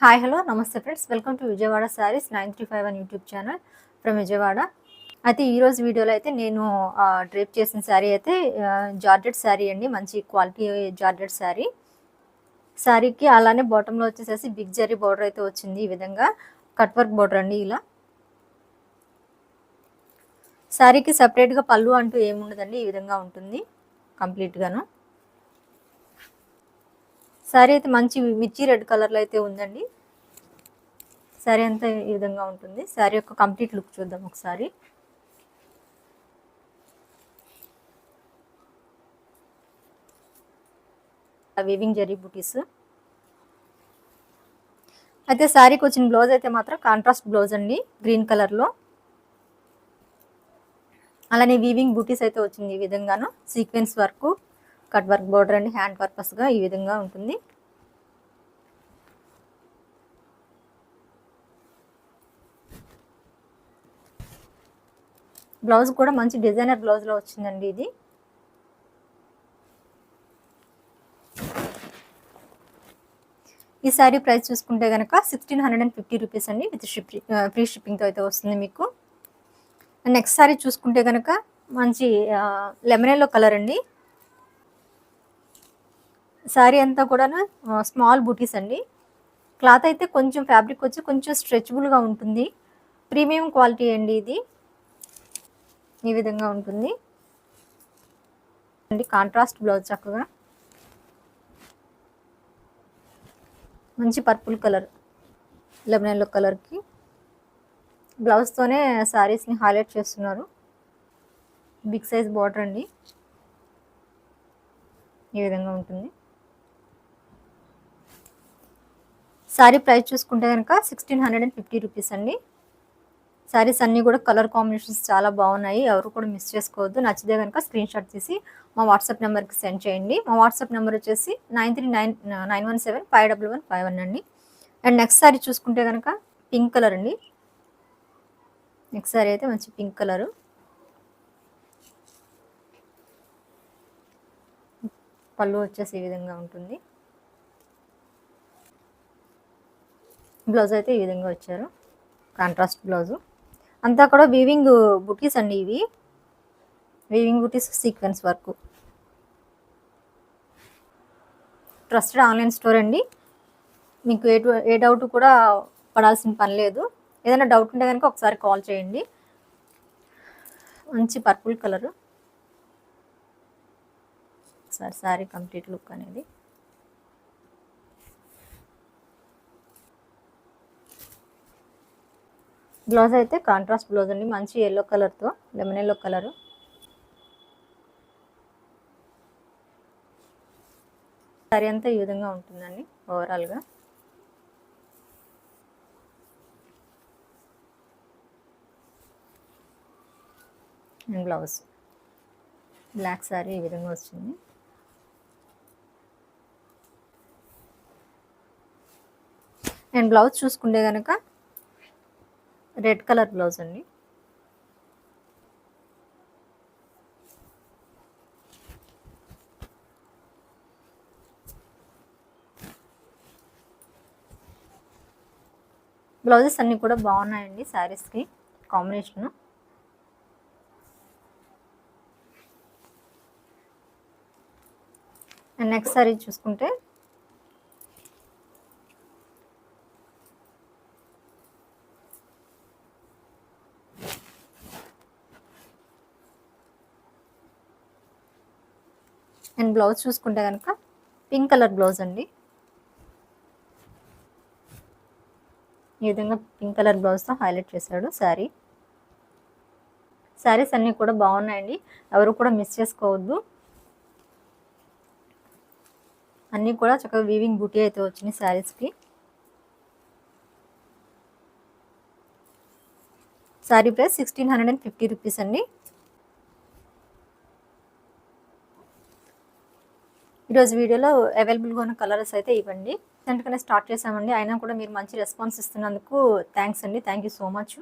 Hi hello namaste friends welcome to Vijayawada saris nine three five one YouTube channel from Vijayawada. అయితే ఈరోజు వీడియోలో అయితే నేను drape చేసిన శారీ అయితే జార్జెట్ శారీ అండి. మంచి క్వాలిటీ జార్జెట్ శారీ శారీకి అలానే బాటంలో వచ్చేసేసి బిగ్ జరీ బార్డర్ అయితే వచ్చింది ఈ విధంగా. కట్ వర్క్ బార్డర్ అండి ఇలా. శారీకి సపరేట్గా పళ్ళు అంటూ ఏముండదండి ఈ విధంగా ఉంటుంది. కంప్లీట్గాను శారీ అయితే మంచి మిర్చి రెడ్ కలర్లో అయితే ఉందండి. శారీ అంతా ఈ విధంగా ఉంటుంది. శారీ యొక్క కంప్లీట్ లుక్ చూద్దాం ఒకసారి. వీవింగ్ జరీ బుటీస్. అయితే శారీకి వచ్చిన బ్లౌజ్ అయితే మాత్రం కాంట్రాస్ట్ బ్లౌజ్ అండి గ్రీన్ కలర్లో. అలానే వీవింగ్ బూటీస్ అయితే వచ్చింది ఈ విధంగాను sequence work cut work border అండి హ్యాండ్ పర్పస్గా ఈ విధంగా ఉంటుంది. బ్లౌజ్ కూడా మంచి డిజైనర్ బ్లౌజ్లో వచ్చిందండి ఇది. ఈ శారీ ప్రైస్ చూసుకుంటే కనుక sixteen hundred and fifty rupees అండి విత్ షిప్ ఫ్రీ షిప్పింగ్తో అయితే వస్తుంది మీకు. నెక్స్ట్ శారీ చూసుకుంటే కనుక మంచి లెమన్ కలర్ అండి. శారీ అంతా కూడా స్మాల్ బూటీస్ అండి. క్లాత్ అయితే కొంచెం ఫ్యాబ్రిక్ వచ్చి కొంచెం స్ట్రెచబుల్గా ఉంటుంది. ప్రీమియం క్వాలిటీ అండి ఇది. ఈ విధంగా ఉంటుంది. అండి కాంట్రాస్ట్ బ్లౌజ్ చక్కగా. మంచి పర్పుల్ కలర్ లెమన్ ఎల్లో కలర్కి బ్లౌజ్తోనే శారీస్ని హైలైట్ చేస్తున్నారు. బిగ్ సైజ్ బార్డర్ అండి. ఈ విధంగా ఉంటుంది. శారీ ప్రైస్ చూసుకుంటే కనుక sixteen hundred and fifty rupees అండి. శారీస్ అన్నీ కూడా కలర్ కాంబినేషన్స్ చాలా బాగున్నాయి. ఎవరు కూడా మిస్ చేసుకోవద్దు. నచ్చితే కనుక స్క్రీన్ షాట్ తీసి మా వాట్సాప్ నెంబర్కి సెండ్ చేయండి. మా వాట్సాప్ నెంబర్ వచ్చేసి nine three nine nine one seven five double one five one అండి. అండ్ నెక్స్ట్ శారీ చూసుకుంటే కనుక పింక్ కలర్ అండి. నెక్స్ట్ శారీ అయితే మంచి పింక్ కలరు పళ్ళు వచ్చేసి ఈ విధంగా ఉంటుంది. బ్లౌజ్ అయితే ఈ విధంగా వచ్చారు. Contrast blouse. అంతా కూడా వీవింగ్ బుటీస్ అండి ఇవి. Weaving butis sequence work trusted online store అండి. మీకు ఏ ఏ డౌట్ కూడా పడాల్సిన పని లేదు. ఏదైనా డౌట్ ఉంటే కనుక ఒకసారి కాల్ చేయండి. మంచి purple colour sir sari complete look అనేది. బ్లౌజ్ అయితే కాంట్రాస్ట్ బ్లౌజ్ అండి. మంచి ఎల్లో కలర్తో లెమన్ ఎల్లో కలరు సారీ అంతా ఈ విధంగా ఉంటుందండి ఓవరాల్గా బ్లౌజ్ బ్లాక్ శారీ ఈ విధంగా వచ్చింది అండ్ బ్లౌజ్ చూసుకుంటే కనుక రెడ్ కలర్ బ్లౌజ్ అండి. బ్లౌజెస్ అన్నీ కూడా బాగున్నాయండి శారీస్కి కాంబినేషను. నెక్స్ట్ సారీ చూసుకుంటే అండ్ బ్లౌజ్ చూసుకుంటే కనుక పింక్ కలర్ బ్లౌజ్ అండి. ఈ విధంగా పింక్ కలర్ బ్లౌజ్తో హైలైట్ చేశాడు శారీ. శారీస్ అన్నీ కూడా బాగున్నాయండి. ఎవరు కూడా మిస్ చేసుకోవద్దు. అన్నీ కూడా చక్కగా వీవింగ్ బుటీ అయితే వచ్చినాయి శారీస్కి sari price sixteen hundred and fifty rupees అండి. ఈరోజు వీడియోలో అవైలబుల్గా ఉన్న కలర్స్ అయితే ఇవ్వండి. వెంటనే స్టార్ట్ చేసామండి అయినా కూడా మీరు మంచి రెస్పాన్స్ ఇస్తున్నందుకు థ్యాంక్స్ అండి. Thank you so much.